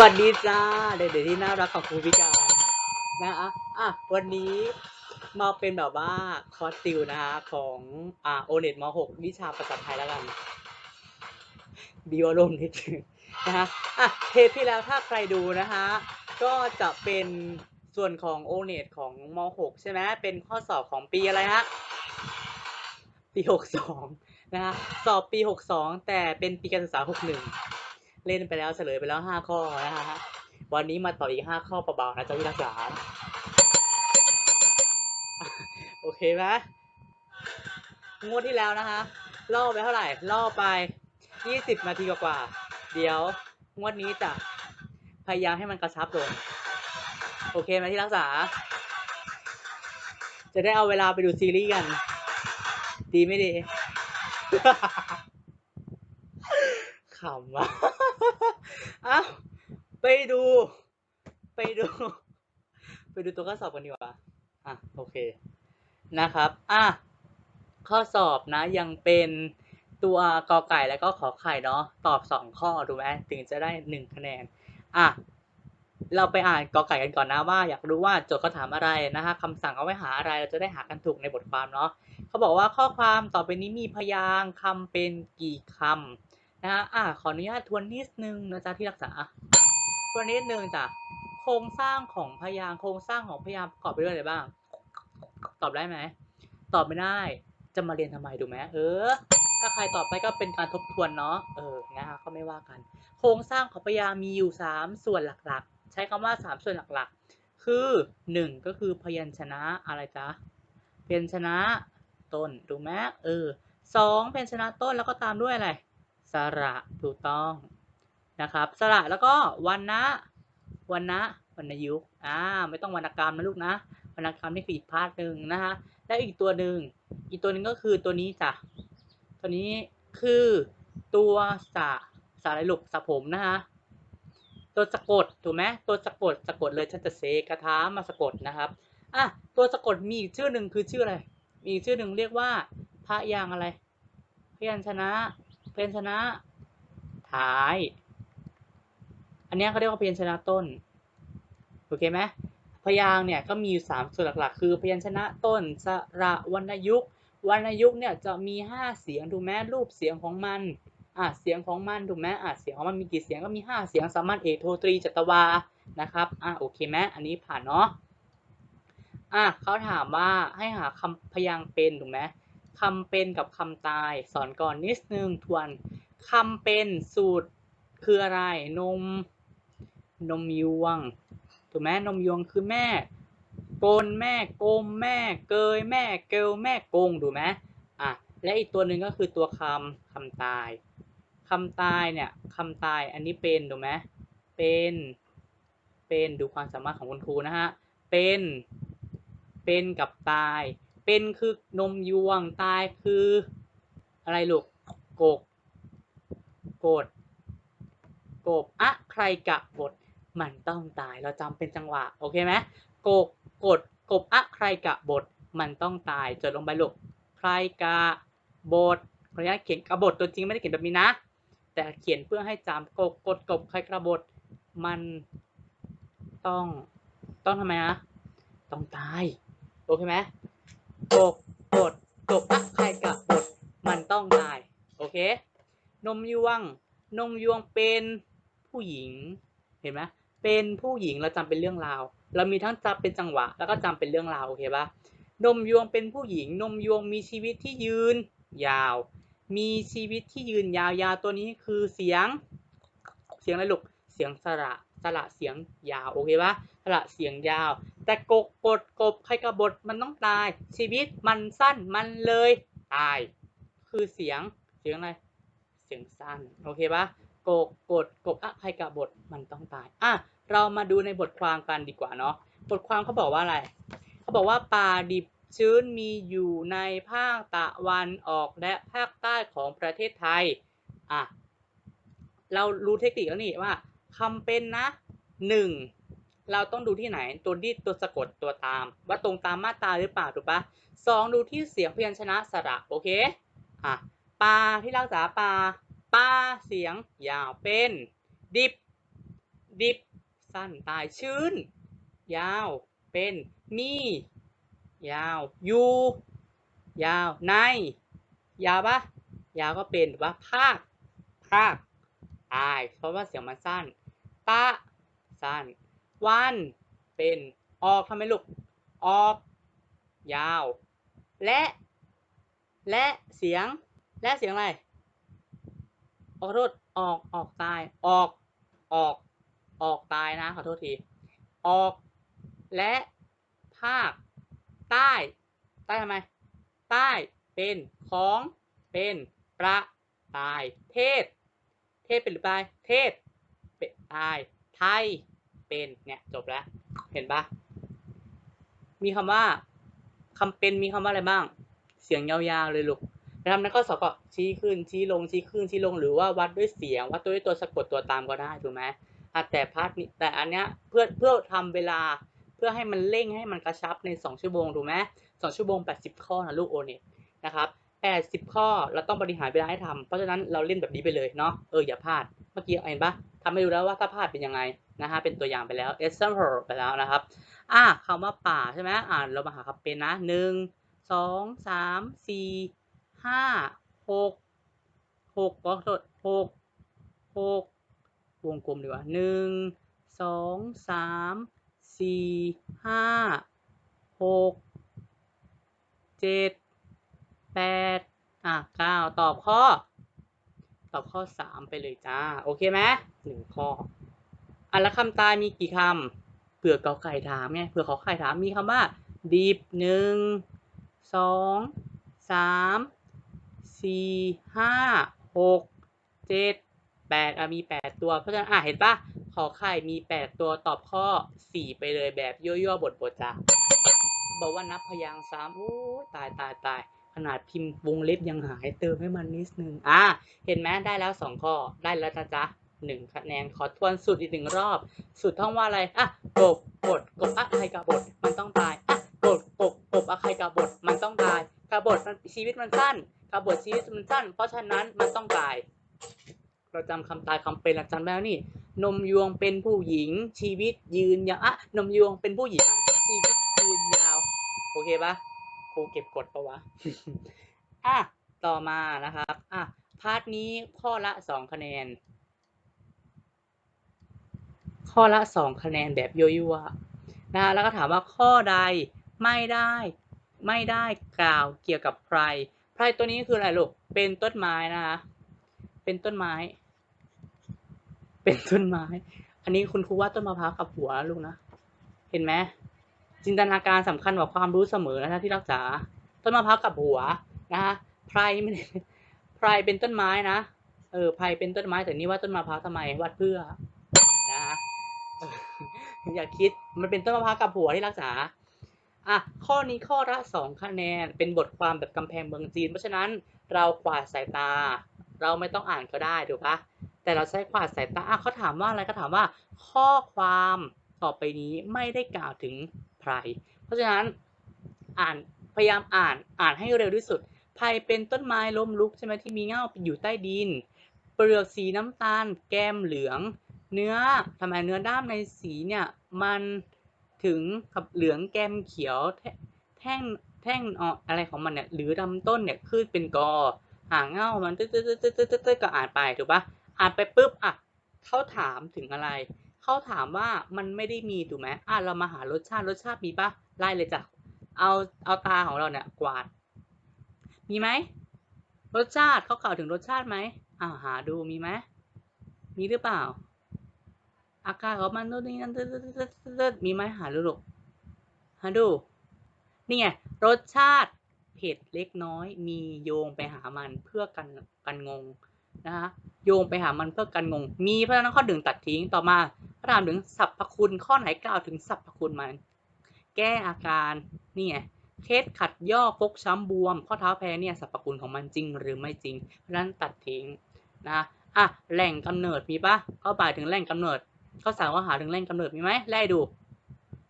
วัสดีจ้าเด็กๆที่น่ารักของครูพิการนะอะอะวันนี้มาเป็นแบบว่าคอร์สติวนะคะของอ่าโอเน็ตม .6 วิชาภาษาไทยแล้วกันดีวอลมณ์นิดนึงนะคะอะเทปที่แล้วถ้าใครดูนะคะก็จะเป็นส่วนของโอเน็ตของม .6 ใช่ไหมเป็นข้อสอบของปีอะไรฮะปี 62 นะคะสอบปี 62 แต่เป็นปีการศึกษา 61 เล่นไปแล้วเฉลยไปแล้ว5ข้อนะคะวันนี้มาต่ออีก5ข้อเบาๆนะจ๊ะพี่รักษาโอเคไหมงวดที่แล้วนะคะล่อไปเท่าไหร่ล่อไป20นาทีกว่าเดี๋ยวงวดนี้จะพยายามให้มันกระชับลงโอเคไหมที่รักษา จะได้เอาเวลาไปดูซีรีส์กัน ดีไม่ดีขำอะเอ้าไป ดู ไปดู ไปดูตัวข้อสอบกันดีกว่า อะ โอเค นะครับ อะ ข้อสอบนะ ยังเป็นตัวกอไก่แล้วก็ขอไข่เนาะ ตอบสองข้อถูไหมถึงจะได้หนึ่งคะแนน อะ เราไปอ่านกอไก่กันก่อนนะว่า อยากรู้ว่าโจทย์เขาถามอะไรนะคะคำสั่งเอาไว้หาอะไร เราจะได้หากันถูกในบทความเนาะเขาบอกว่าข้อความต่อไปนี้มีพยางค์คำเป็นกี่คำนะฮะอะขออนุญาตทวนนิดนึงนะจ๊ะที่รักษา ทวนนิดนึงจ้ะโครงสร้างของพยางโครงสร้างของพยางประกอบไปด้วยอะไรบ้าง ตอบได้ไหมตอบไม่ได้ จะมาเรียนทำไมดูไหมเออ ถ้าใครตอบไปก็เป็นการทบทวนเนาะเออนะฮะก็ไม่ว่ากัน โครงสร้างของพยางมีอยู่ 3 ส่วนหลักๆ ใช้คำว่า 3 ส่วนหลักๆ คือ 1 ก็คือพยัญชนะอะไรจ๊ะพยัญชนะต้นถูกไหมเออสองพยัญชนะต้นแล้วก็ตามด้วยอะไรสระถูกต้อง นะครับสระแล้วก็วันนะวันนะวรรณยุกอ่าไม่ต้องวรรณกรรมนะลูกนะวรรณกรรมนี่คืออีกพาร์ทหนึ่งนะคะและอีกตัวหนึ่งอีกตัวหนึ่งก็คือตัวนี้จ้ะตัวนี้คือตัวสระสะอะไรลูกสระผมนะคะตัวสะกดถูกไหมตัวสะกดสะกดเลยฉันจะเซกระทามาสะกดนะครับอะตัวสะกดมีอีกชื่อหนึ่งคือชื่ออะไรมีอีกชื่อหนึ่งเรียกว่าพระยางอะไรพยัญชนะพยัญชนะท้าย อันนี้เขาเรียกว่าพยัญชนะต้นโอเคไหมพยางค์เนี่ยก็มีอยู่สามส่วนหลักๆ คือ พยัญชนะต้นสระวรรณยุกต์วรรณยุกต์เนี่ยจะมีห้าเสียงถูกไหมรูปเสียงของมันอะเสียงของมันถูกไหมอะเสียงของมันมีกี่เสียงก็มีห้าเสียงสามัญเอกโทตรีจัตวานะครับอะโอเคไหมอันนี้ผ่านเนาะอะเขาถามว่าให้หาคำพยางค์เป็นถูกไหมคำเป็นกับคำตายสอนก่อนนิดนึงทวนคำเป็นสูตรคืออะไรนม นมยวงถูกไหมนมยวงคือแม่กลแม่กลมแม่เกยแม่เกลแม่กงถูกไหมอะและอีกตัวหนึ่งก็คือตัวคำคำตายคำตายเนี่ยคำตายอันนี้เป็นถูกไหมเป็นเป็นดูความสามารถของคุณครูนะฮะเป็นเป็นกับตาย เป็นคือนมยวงตายคือ อะไรลูกกกโกดโกบอะใครกะบท มันต้องตายเราจำเป็นจังหวะโอเคไหมโกกกดกบอะใครกะบทมันต้องตายจดลงไปลูกใครกะบทขออนุญาตเขียนกระบทตัวจริงไม่ได้เขียนแบบนี้นะ แต่เขียนเพื่อให้จำกกกดกบใครกระบทมันต้องต้องทำไมนะต้องตายโอเคไหมกกกดกบอะใครกะบทมันต้องตายโอเคนมยวงนมยวงเป็นผู้หญิงเห็นไหม เป็นผู้หญิงเราจำเป็นเรื่องราว เรามีทั้งจำเป็นจังหวะ แล้วก็จำเป็นเรื่องราวโอเคปะนมยวงเป็นผู้หญิง นมยวงมีชีวิตที่ยืน ยาว มีชีวิตที่ยืนยาวยาวตัวนี้คือเสียง เสียงอะไรลูกเสียงสระสระเสียงยาวโอเคปะสระเสียงยาว แต่กกกดกบใครกบฏมันต้องตาย ชีวิตมันสั้นมันเลยตาย คือเสียงเสียงอะไรเสียงสั้นโอเคปะกกกดกบอะใครกบฏมันต้องตายอะ เรามาดูในบทความกันดีกว่าเนาะบทความเขาบอกว่าอะไรเขาบอกว่าป่าดิบชื้นมีอยู่ในภาคตะวันออกและภาคใต้ของประเทศไทยอะเรารู้เทคนิคแล้วนี่ว่าคำเป็นนะหนึ่งเราต้องดูที่ไหนตัวที่ตัวสะกดตัวตาม ว่าตรงตามมาตราหรือเปล่าถูกปะสองดูที่เสียงพยัญชนะสระโอเคอะปลาที่รักษาปลาปลาเสียงยาวเป็น ดิบ ดิบ สั้นตายชื้นยาวเป็นมียาวอยู่ยาวใน ยาวปะยาวก็เป็นถูกปะภาคภาคตาย เพราะว่าเสียงมันสั้น ปะ สั้น วัน เป็นออกทำไมลูก ออก ยาว และ และเสียง และเสียงอะไรขอโทษออก ออกตาย ออก ออก ออกตายนะขอโทษที ออกและภาคใต้ ใต้ทำไม ใต้เป็นของเป็นประตาย เทศ เทศเป็นหรือตายเทศเป็นตาย ไทย เป็นเนี่ยจบแล้ว เห็นปะมีคำว่าคำเป็นมีคำว่าอะไรบ้าง เสียงยาวๆเลยลูกไปทำนข้อสอบก็ชี้ขึ้นชี้ลงชี้ขึ้นชี้ลงหรือว่าวัดด้วยเสียง วัดด้วยตัวสะกดตัวตามก็ได้ถูกไหม แต่พาร์ทนี้แต่อันเนี้ยเพื่อเพื่อทำเวลาเพื่อให้มันเร่งให้มันกระชับใน 2 ชั่วโมงถูกไหมสองชั่วโมง 80 ข้อนะลูกโอเน็ตนะครับ80 ข้อเราต้องบริหารเวลาให้ทำเพราะฉะนั้นเราเล่นแบบนี้ไปเลยเนาะเอออย่าพลาดเมื่อกี้เห็นปะทำให้ดูแล้วว่าถ้าพลาดเป็นยังไงนะฮะเป็นตัวอย่างไปแล้ว example ไปแล้วนะครับอะคำว่าป่าใช่ไหมอ่านเรามาหาคำเป็นนะหนึ่งสองสามสี่ห้าหกหกขอโทษหกหก วงกลมดีกว่าหนึ่งสองสามสี่ห้าหกเจ็ดแปดอะเก้าตอบข้อ ตอบข้อสามไปเลยจ้า โอเคไหมหนึ่งข้ออะแล้วคำตายมีกี่คำเผื่อเกอไก่ถามไงเผื่อขอไข่ถามมีคำว่า ดิบหนึ่งสองสามสี่ห้าหกเจ็ด แปดมีแปดตัว เพราะฉะนั้นอะเห็นปะขอไข่มีแปดตัวตอบข้อสี่ไปเลยแบบย่อๆบทบทจ้ะบอกว่านับพยางค์ซ้ำโอ้ตายตายตายขนาดพิมพ์วงเล็บยังหายเติมให้มันนิดนึงอะเห็นไหมได้แล้วสองข้อได้แล้วนะจ๊ะหนึ่งคะแนนขอทวนสุดอีกหนึ่งรอบสุดท่องว่าอะไรอะกบกดกบอะใครกบฏมันต้องตายอะกดกบกบอะใครกบฏมันต้องตายกบฏมันชีวิตมันสั้นกบฏชีวิตมันสั้น เพราะฉะนั้นมันต้องตาย เราจำคำตายคำเป็นเราจำได้แล้วนี่ นมยวงเป็นผู้หญิง ชีวิตยืนยาวอะนมยวงเป็นผู้หญิงอะชีวิตยืนยาว โอเคปะครูเก็บกดปะวะอะต่อมานะครับอะพาร์ทนี้ข้อละสองคะแนน ข้อละสองคะแนนแบบยั่วๆนะแล้วก็ถามว่าข้อใดไม่ได้ไม่ได้กล่าวเกี่ยวกับไพรไพรตัวนี้คืออะไรลูกเป็นต้นไม้นะคะเป็นต้นไม้ เป็นต้นไม้ อันนี้คุณครูว่าต้นมะพร้าวกับหัวลูกนะ เห็นไหมจินตนาการสำคัญกว่าความรู้เสมอนะที่รักษา ต้นมะพร้าวกับหัวนะคะไพรไม่ไพรเป็นต้นไม้นะ เออไพรเป็นต้นไม้แต่นี่ว่าต้นมะพร้าวทำไมวัดเพื่อนะอย่าคิดมันเป็นต้นมะพร้าวกับหัวที่รักษาอะข้อนี้ข้อละสองคะแนนเป็นบทความแบบกำแพงเมืองจีน เพราะฉะนั้นเราขวาดสายตา เราไม่ต้องอ่านก็ได้ถูกปะ แต่เราใช้ขวาดสายตาเขาถามว่าอะไรก็ถามว่า ข้อความต่อไปนี้ไม่ได้กล่าวถึงไพรเพราะฉะนั้นอ่านพยายามอ่านอ่านให้เร็วที่สุดไพรเป็นต้นไม้ล้มลุกใช่ไหมที่มีเง่าอยู่ใต้ดิน เปลือกสีน้ำตาล แก้มเหลือง เนื้อทำไมเนื้อด้ามในสีเนี่ยมันถึงกับเหลืองแก้มเขียวแท่งแท่งอ่ออะไรของมันเนี่ยหรือลำต้นเนี่ยขึ้นเป็นกอหางเง่ามันตึ๊ดตึ๊ดตึ๊ดตึ๊ดตึ๊ดก็อ่านไปถูกปะ อ่านไปปุ๊บอะเขาถามถึงอะไร เขาถามว่ามันไม่ได้มีถูกไหมอะเรามาหารสชาติรสชาติมีปะไล่เลยจ้ะเอาเอาตาของเราเนี่ยกวาด มีไหมรสชาติเขากล่าวถึงรสชาติไหมอ่าหาดูมีไหมมีหรือเปล่า อาการของมันนู่นนี่นั่นตึ๊ดดดดดมีไหมหาดูลูกหาดูนี่ไงรสชาติเผ็ดเล็กน้อยมีโยงไปหามันเพื่อกันกันงง นะคะโยงไปหามันเพื่อกันงง มีเพราะฉะนั้นข้อหนึ่งตัดทิ้งต่อมาก็ถามถึงสรรพคุณข้อไหนกล่าวถึงสรรพคุณมัน แก้อาการนี่ไงเคสขัดย่อฟกช้ำบวม ข้อเท้าแพ้เนี่ยสรรพคุณของมันจริงหรือไม่จริง เพราะฉะนั้นตัดทิ้งนะอะแหล่งกำเนิดมีปะก็หมายถึงแหล่งกำเนิดข้อสามว่าหาถึงแหล่งกำเนิดมีไหมไล่ดู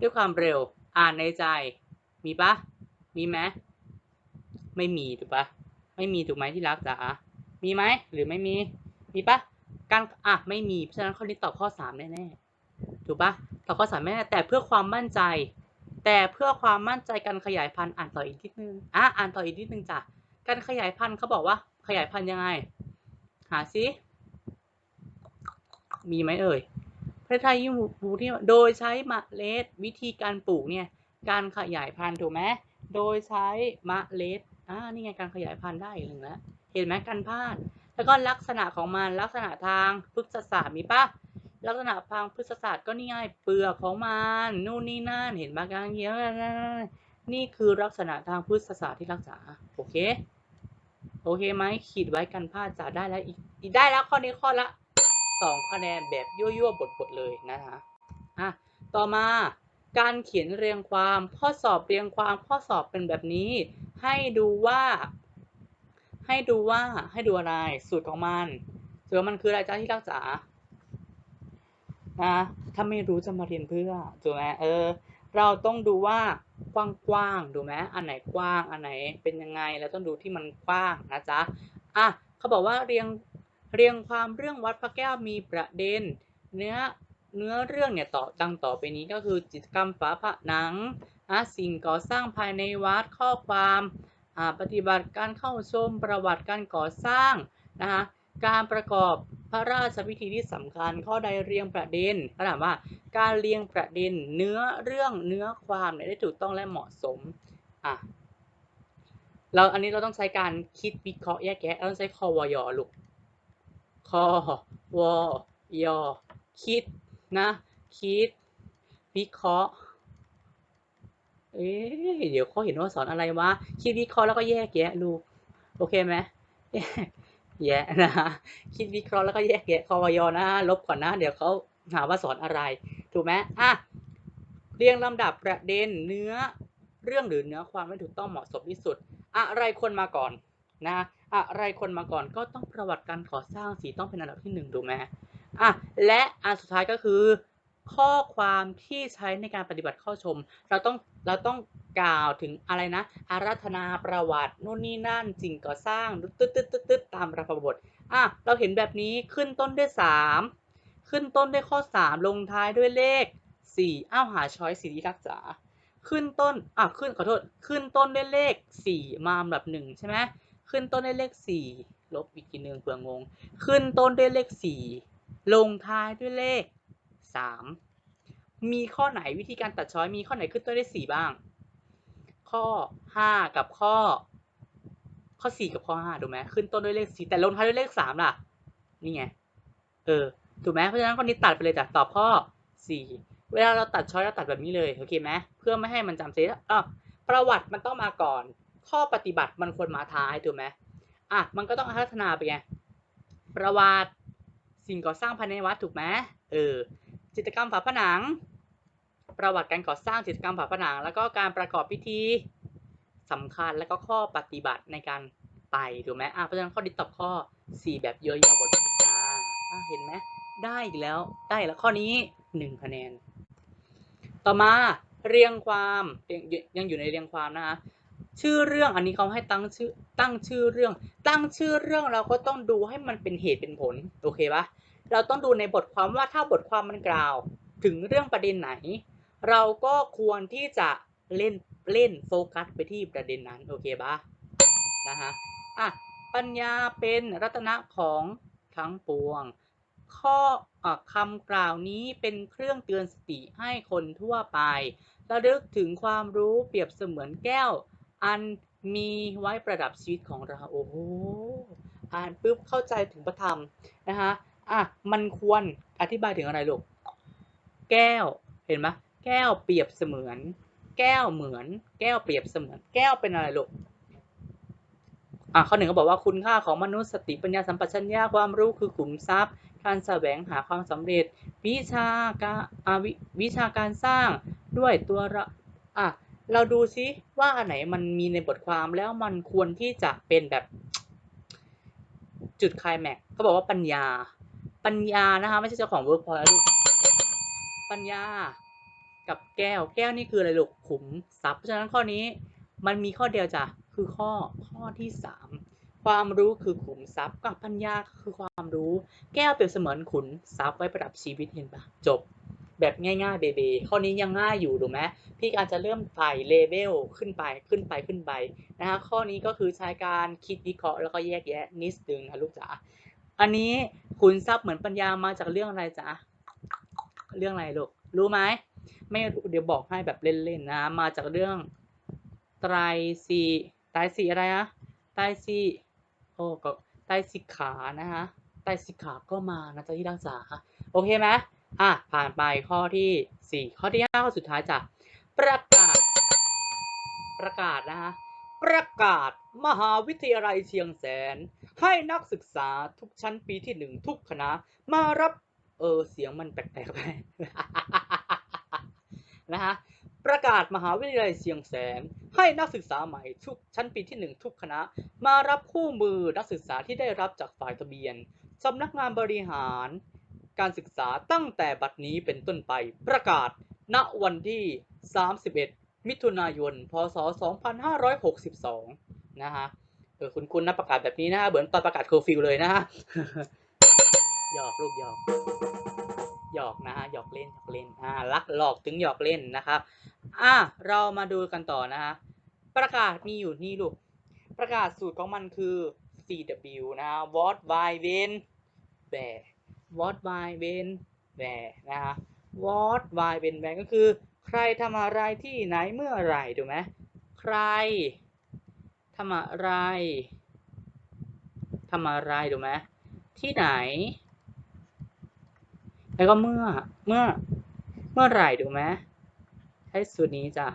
ด้วยความเร็วอ่านในใจ มีปะมีไหมไม่มีถูกปะไม่มีถูกไหมที่รักจ๋า มีไหมหรือไม่มี มีปะการอะไม่มีเพราะฉะนั้นข้อนี้ตอบข้อสามแน่ถูกปะเราก็สามารถแต่เพื่อความมั่นใจ แต่เพื่อความมั่นใจการขยายพันธุ์อ่านต่ออีกนิดนึงอะอ่านต่ออีกนิดนึงจ้ะการขยายพันธุ์เขาบอกว่าขยายพันธุ์ยังไง หาซิมีไหมเอ่ยประเทศไทยยิ่งปลูกที่โดยใช้มะเล็ดวิธีการปลูกเนี่ยการขยายพันธุ์ถูกไหมโดยใช้มะเล็ดอ่านี่ไงการขยายพันธุ์ได้อีกหนึ่งแล้ว เห็นไหมการพาด แล้วก็ลักษณะของมันลักษณะทางพฤกษศาสตร์มีปะลักษณะทางพฤกษศาสตร์ก็นี่ไงเปลือกของมันนู่นนี่นั่นเห็นปะกางเยอะนี่คือลักษณะทางพฤกษศาสตร์ที่รักษาโอเคโอเคไหมขีดไว้กันพลาดจะได้แล้วอีกได้แล้วข้อนี้ข้อละสองคะแนนแบบยั่วๆบทๆเลยนะคะอะต่อมาการเขียนเรียงความข้อสอบเรียงความข้อสอบเป็นแบบนี้ ให้ดูว่า ให้ดูว่าให้ดูอะไรสูตรของมันสูตรมันคืออะไรจ้าที่รักษานะถ้าไม่รู้จะมาเรียนเพื่อถูกไหมเออ เราต้องดูว่ากว้างๆดูไหมอันไหนกว้างอันไหนเป็นยังไงเราต้องดูที่มันกว้างนะจ๊ะอะเขาบอกว่าเรียงเรียงความเรื่องวัดพระแก้วมีประเด็น เนื้อเนื้อเรื่องเนี่ยต่อดังต่อไปนี้ก็คือจิตกรรมฝาผนังอะสิ่งก่อสร้างภายในวัดข้อความ ปฏิบัติการเข้าชมประวัติการก่อสร้างนะคะการประกอบพระราชพิธีที่สำคัญ ข้อใดเรียงประเด็นเขาถามว่า การเรียงประเด็นเนื้อเรื่องเนื้อความเนี่ยได้ถูกต้องและเหมาะสมอะเราอันนี้เราต้องใช้การคิดวิเคราะห์แยกแยะเราต้องใช้คอวยอลูกคอวอยอคิดนะ คิด วิเคราะห์ เอ๊ะเดี๋ยวเขาเห็นว่าสอนอะไรวะคิดวิเคราะห์แล้วก็แยกแยะลูกโอเคไหมแยกแยะนะคิดวิเคราะห์แล้วก็แยกแยะคอวยอนะลบก่อนนะ เดี๋ยวเขาหาว่าสอนอะไร ถูกไหมอะเรียงลำดับประเด็นเนื้อเรื่องหรือเนื้อความไม่ถูกต้องเหมาะสมที่สุด อะไรคนมาก่อนนะอะไรคนมาก่อนก็ต้องประวัติการก่อสร้างสีต้องเป็นอันดับที่หนึ่งถูกไหมอะและอันสุดท้ายก็คือ ข้อความที่ใช้ในการปฏิบัติเข้าชม เราต้องเราต้องกล่าวถึงอะไรนะ อาราธนาประวัตินู่นนี่นั่นสิ่งก่อสร้างตึ๊ดตึ๊ดตึ๊ดตึ๊ดตามระบบทอะเราเห็นแบบนี้ขึ้นต้นด้วยสามขึ้นต้นด้วยข้อสามลงท้ายด้วยเลขสี่อ้าวหาช้อยสีที่รักษาขึ้นต้นอะขึ้นขอโทษ ขึ้นต้นด้วยเลขสี่มาลำดับหนึ่งใช่ไหมขึ้นต้นด้วยเลขสี่ลบอีกทีหนึ่งเผื่องง ขึ้นต้นด้วยเลขสี่ลงท้ายด้วยเลข สามมีข้อไหนวิธีการตัดช้อยมีข้อไหนขึ้นต้นด้วยสี่บ้าง ข้อห้ากับข้อ ข้อสี่กับข้อห้าถูกไหมขึ้นต้นด้วยเลขสี่แต่ลงท้ายด้วยเลขสามล่ะ นี่ไง เออ ถูกไหมเพราะฉะนั้นข้อนี้ตัดไปเลยจ้ะตอบข้อสี่เวลาเราตัดช้อยเราตัดแบบนี้เลยโอเคไหมเพื่อไม่ให้มันจำเสียอะประวัติมันต้องมาก่อน ข้อปฏิบัติมันควรมาท้ายถูกไหมอะมันก็ต้องพัฒนาไปไงประวัติสิ่งก่อสร้างภายในวัดถูกไหมเออ จิตรกรรมฝาผนัง ประวัติการก่อสร้างจิตรกรรมฝาผนัง แล้วก็การประกอบพิธีสำคัญแล้วก็ข้อปฏิบัติในการไปถูกไหมอะเพราะฉะนั้นข้อนี้ตอบข้อ 4 แบบเยอยๆบทอ่าเห็นไหมได้อีกแล้วได้แล้วข้อนี้ 1 คะแนน ต่อมาเรียงความยังยังอยู่ในเรียงความนะคะชื่อเรื่องอันนี้เขาให้ตั้งชื่อตั้งชื่อเรื่อง ตั้งชื่อเรื่องเราก็ต้องดูให้มันเป็นเหตุเป็นผลโอเคปะ เราต้องดูในบทความว่าถ้าบทความมันกล่าว ถึงเรื่องประเด็นไหน เราก็ควรที่จะเล่นเล่นโฟกัสไปที่ประเด็นนั้นโอเคปะนะคะอะปัญญาเป็นรัตนะของทั้งปวง ข้ออคำกล่าวนี้เป็นเครื่องเตือนสติให้คนทั่วไประลึกถึงความรู้เปรียบเสมือนแก้ว อันมีไว้ประดับชีวิตของเรา โอ้โหอ่านปุ๊บเข้าใจถึงพระธรรมนะคะ อะมันควรอธิบายถึงอะไรลูก แก้ว เห็นไหมแก้วเปรียบเสมือน แก้วเหมือน แก้วเปรียบเสมือน แก้วเป็นอะไรลูกอะข้อหนึ่งก็บอกว่าคุณค่าของมนุษย์สติปัญญาสัมปชัญญะความรู้คือขุมทรัพย์ การแสวงหาความสำเร็จ วิชาการวิวิชาการสร้างด้วยตัวเราอะเราดูซิว่าอันไหนมันมีในบทความแล้วมันควรที่จะเป็นแบบ จุดคลายแม็กซ์เขาบอกว่าปัญญา ปัญญานะคะไม่ใช่เจ้าของเวิร์กพอยต์ลูกปัญญากับแก้วแก้วนี่คืออะไรลูกขุมทรัพย์เพราะฉะนั้นข้อนี้มันมีข้อเดียวจ้ะคือข้อข้อที่สามความรู้คือขุมทรัพย์กับปัญญาคือความรู้ แก้วเปรียบเสมือนขุนทรัพย์ไว้ประดับชีวิตเห็นปะจบ แบบง่ายๆเบเบข้อนี้ยังง่ายอยู่ถูกไหมพี่การจะเริ่มไต่เลเวลขึ้นไปขึ้นไปขึ้นไปนะฮะข้อนี้ก็คือใช้การคิดวิเคราะห์แล้วก็แยกแยะนิดนึงนะลูกจ๋า อันนี้คุณทรัพย์เหมือนปัญญามาจากเรื่องอะไรจ๊ะเรื่องอะไรลูกรู้ไหมไม่เดี๋ยวบอกให้แบบเล่นๆนะ มาจากเรื่องไตรสีไตรสีอะไรอะไตรสีโอ้ก็ไตรสิกขานะฮะไตรสิกขาก็มานะจ๊ะที่รักษาโอเคไหมอะผ่านไปข้อที่สี่ข้อที่ห้าข้อสุดท้ายจ้ะประกาศประกาศนะฮะ ประกาศมหาวิทยาลัยเชียงแสน ให้นักศึกษาทุกชั้นปีที่หนึ่งทุกคณะมารับ เออเสียงมันแปลกๆไปนะฮะประกาศมหาวิทยาลัยเชียงแสน ให้นักศึกษาใหม่ทุกชั้นปีที่หนึ่งทุกคณะ มารับคู่มือนักศึกษาที่ได้รับจากฝ่ายทะเบียนสำนักงานบริหารการศึกษาตั้งแต่บัดนี้เป็นต้นไปประกาศณวันที่ 31 มิถุนายน พศ 2562 นะฮะ เออคุณคุณนะประกาศแบบนี้นะฮะ เหมือนตอนประกาศเคอร์ฟิวเลยนะฮะ หยอกลูกหยอก หยอกนะฮะ หยอกเล่นหยอกเล่น อ่ารักหลอกถึงหยอกเล่นนะครับ อะ เรามาดูกันต่อนะฮะ ประกาศมีอยู่นี่ลูก ประกาศสูตรของมันคือ CW นะฮะ What by when where What by when where นะฮะ What by when where ก็คือ ใครทำอะไรที่ไหนเมื่อไหร่ถูกไหมใครทำอะไรทำอะไรถูกไหมที่ไหน แล้วก็เมื่อเมื่อเมื่อไหร่ถูกไหมใช้สูตรนี้จ้ะ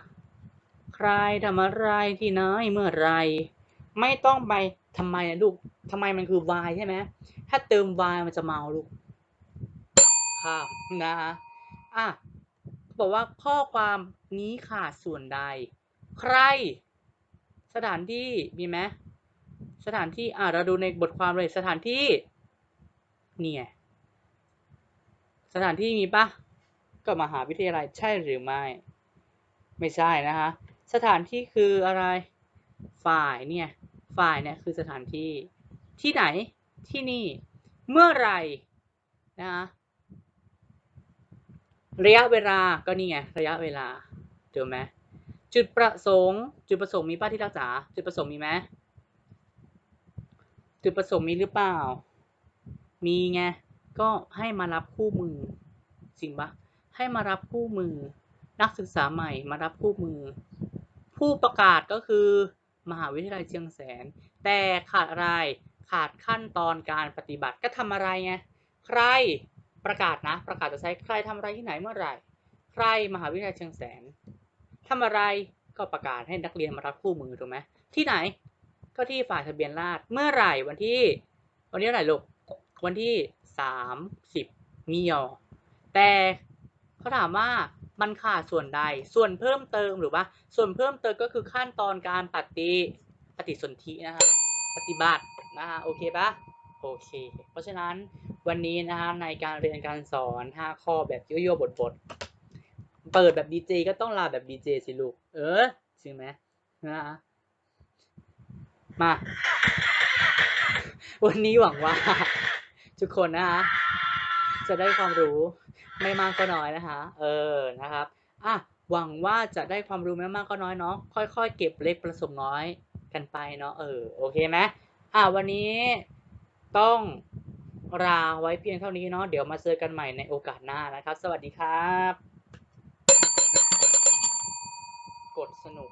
ใครทำอะไรที่ไหนเมื่อไร ไม่ต้องไปทำไมนะลูกทำไมมันคือ y ใช่ไหมถ้าเติม y มันจะเมาลูกข้ามนะฮะอะ บอกว่าข้อความนี้ขาดส่วนใด ใคร สถานที่มีไหมสถานที่อะเราดูในบทความเลยสถานที่ เนี่ยสถานที่มีปะก็มหาวิทยาลัยใช่หรือไม่ ไม่ใช่นะคะ สถานที่คืออะไร ฝ่ายเนี่ย ฝ่ายเนี่ยคือสถานที่ ที่ไหน ที่นี่ เมื่อไหรนะคะ ระยะเวลาก็นี่ไงระยะเวลาถูกไหมจุดประสงค์ จุดประสงค์มีป้าที่รักษา จุดประสงค์มีไหมจุดประสงค์มีหรือเปล่า มีไงก็ให้มารับคู่มือจริงปะให้มารับคู่มือ นักศึกษาใหม่มารับคู่มือ ผู้ประกาศก็คือ มหาวิทยาลัยเชียงแสน แต่ขาดอะไรขาดขั้นตอนการปฏิบัติก็ทำอะไรไงใคร ประกาศนะ ประกาศจะใช้ใครทำอะไรที่ไหนเมื่อไหร่ ใครมหาวิทยาลัยเชียงแสนทำอะไรก็ประกาศให้นักเรียนมารับคู่มือถูกไหมที่ไหนก็ที่ฝ่ายทะเบียนราษฎรเมื่อไหร่วันที่ วันที่เท่าไหร่ลูกวันที่สามสิบมิยอแต่เขาถามว่ามันขาดส่วนใด ส่วนเพิ่มเติมหรือว่า ส่วนเพิ่มเติมก็คือขั้นตอนการปฏิปฏิสนธินะฮะปฏิบัตินะฮะโอเคปะ โอเค เพราะฉะนั้นวันนี้นะฮะในการเรียนการสอน 5 ข้อแบบยโย่บทบทเปิดแบบดีเจก็ต้องลาแบบดีเจสิลูก เออจริงไหมนะฮะมา วันนี้หวังว่า ทุกคนนะฮะจะได้ความรู้ไม่มากก็น้อยนะคะ เออนะครับอะหวังว่าจะได้ความรู้ไม่มากก็น้อยเนาะค่อยๆ เก็บเล็กผสมน้อยกันไปเนาะเออโอเคไหมอะวันนี้ ต้องลาไว้เพียงเท่านี้เนาะเดี๋ยวมาเจอกันใหม่ในโอกาสหน้านะครับ สวัสดีครับ กดสนุก